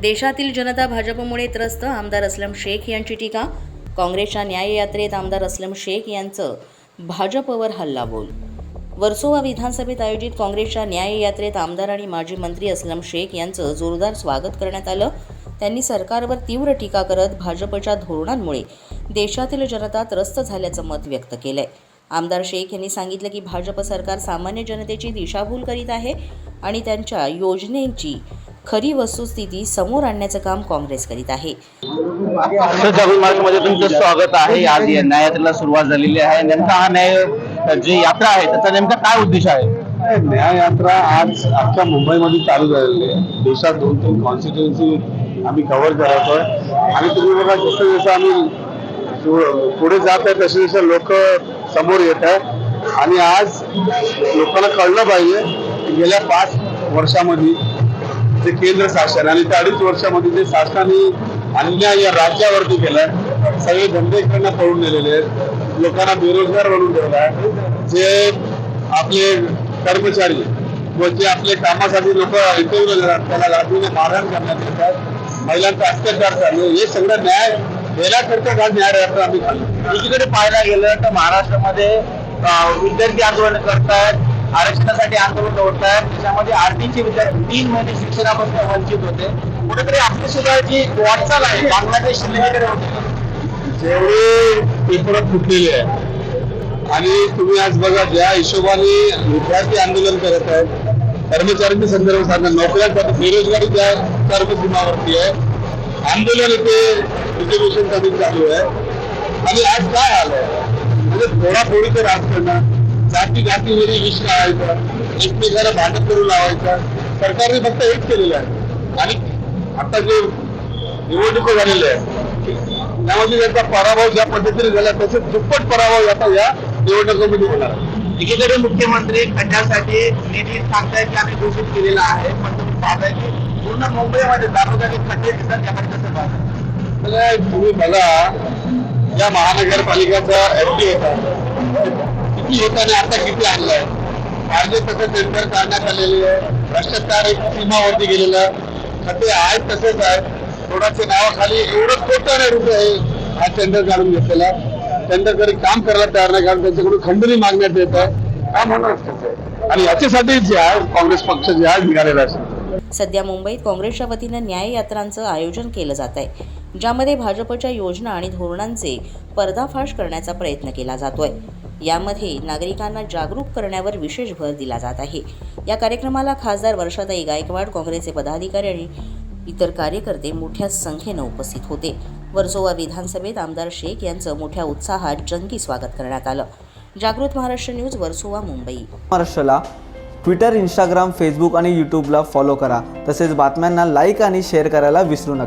देशातील जनता भाजपमुळे त्रस्त आमदार असलम शेख यांची टीका. काँग्रेसच्या न्याय यात्रेत आमदार असलम शेख यांचं भाजपवर हल्ला बोल. वर्सोवा विधानसभेत आयोजित काँग्रेसच्या न्याय यात्रेत आमदार आणि माजी मंत्री असलम शेख यांचं जोरदार स्वागत करण्यात आलं. त्यांनी सरकारवर तीव्र टीका करत भाजपच्या धोरणांमुळे देशातील जनता त्रस्त झाल्याचं मत व्यक्त केलंय. आमदार शेख यांनी सांगितलं की भाजप सरकार सामान्य जनतेची दिशाभूल करीत आहे आणि त्यांच्या योजनेची खरी वस्तुस्थिती समोर आणण्याचं काम काँग्रेस करीत आहे. तुमचं स्वागत आहे. आज या न्यायात्रेला सुरुवात झालेली आहे. नेमका हा न्याय जी यात्रा आहे त्याचा नेमका काय उद्देश आहे? न्याय यात्रा आज अख्ख्या मुंबईमध्ये चालू झालेली आहे. देशात दोन तीन कॉन्स्टिट्युन्सी आम्ही कव्हर करतोय आणि तुम्ही बघा जसं जसं आम्ही पुढे जात आहे तसे जसे लोक समोर येत आहे आणि आज लोकांना कळलं पाहिजे की गेल्या पाच वर्षामध्ये जे केंद्र शासन आणि त्या अडीच वर्षामध्ये जे शासनाने अन्याय या राज्यावरती केलाय सगळे धंदे पळून नेलेले आहेत. लोकांना बेरोजगार बनवून आहे. जे आपले कर्मचारी व जे आपले कामासाठी लोक इंटरव्ह्यू देतात त्याला लादून मारहाण करण्यात येतात महिलांचा अत्याचार चालू. हे सगळं न्याय देण्याकरता हा न्याय यात्रा आम्ही काढली दुसरीकडे पाहायला गेलं तर महाराष्ट्रामध्ये विद्यार्थी आंदोलन करतायत आरक्षणासाठी आंदोलन करतायत त्याच्यामध्ये आरटीचे विद्यार्थी तीन महिने शिक्षणापासून वंचित होते. कुठेतरी आपली सुद्धा जी वाटचाल आहे बांगलादेश होती जेवढे पेपर फुटलेले आहे आणि तुम्ही आज बघा ज्या हिशोबाने विद्यार्थी आंदोलन करत आहेत कर्मचाऱ्यांच्या संदर्भात सांगा नोकऱ्यांसाठी बेरोजगारी त्या कर्मसीमावरती आहे. आंदोलन इथे रिझर्वेशनसाठी चालू आहे. आणि आज काय आलंय म्हणजे फोडाफोडीचं राजकारण जाती जातीमध्ये विष लावायचं एकमेकाला भांडण करून लावायचं. सरकारने फक्त हेच केलेलं आहे. आणि आता जे निवडणुका झालेल्या आहेत त्यामध्ये त्यांचा पराभव ज्या पद्धतीने झाला तसेच दुप्पट पराभव आता या निवडणुकीमध्ये होणार. एकीकडे मुख्यमंत्री खड्ड्यासाठी निधी सांगतायत की आम्ही घोषित केलेला आहे पण तुम्ही पाहताय की पूर्ण मुंबईमध्ये दारोदारी खड्डे दिसतात त्याकडे कसं पाहताय तर तुम्ही बघा या महानगरपालिकेचा एफडी होता किती होता आणि आता किती आणलाय? पाहिजे तसं टेंडर काढण्यात आलेली आहे. भ्रष्टाचार एक सीमावरती गेलेला आहे. खड्डे आहेत तसेच आहेत. थोडाच्या नावाखाली एवढं कोट्याने रुपये हा टेंडर काढून घेतलेला त्यांच्याकडे काम करायला तयार नाही कारण त्यांच्याकडून खंडणी मागण्यात येत आहे. काम म्हणून आणि याच्यासाठी जे आहे काँग्रेस पक्ष जे आहे निघालेला असेल सध्या मुंबईत काँग्रेसच्या वतीनं न्याय यात्रांचं आयोजन केलं जात आहे ज्यामध्ये भाजपच्या योजना आणि धोरणांचे पर्दाफाश करण्याचा प्रयत्न केला जातोय. यामध्ये नागरिकांना जागरूक करण्यावर विशेष भर दिला जात आहे. या कार्यक्रमाला खासदार वर्षाताई गायकवाड काँग्रेसचे पदाधिकारी आणि इतर कार्यकर्ते मोठ्या संख्येनं उपस्थित होते. वर्सोवा विधानसभेत आमदार शेख यांचं मोठ्या उत्साहात जंगी स्वागत करण्यात आलं. जागृत महाराष्ट्र न्यूज वर्सोवा मुंबई. महाराष्ट्राला ट्विटर इंस्टाग्राम फेसबुक आणि यूट्यूबला फॉलो करा. तसेच बातम्यांना लाईक आणि शेअर करायला विसरू नका.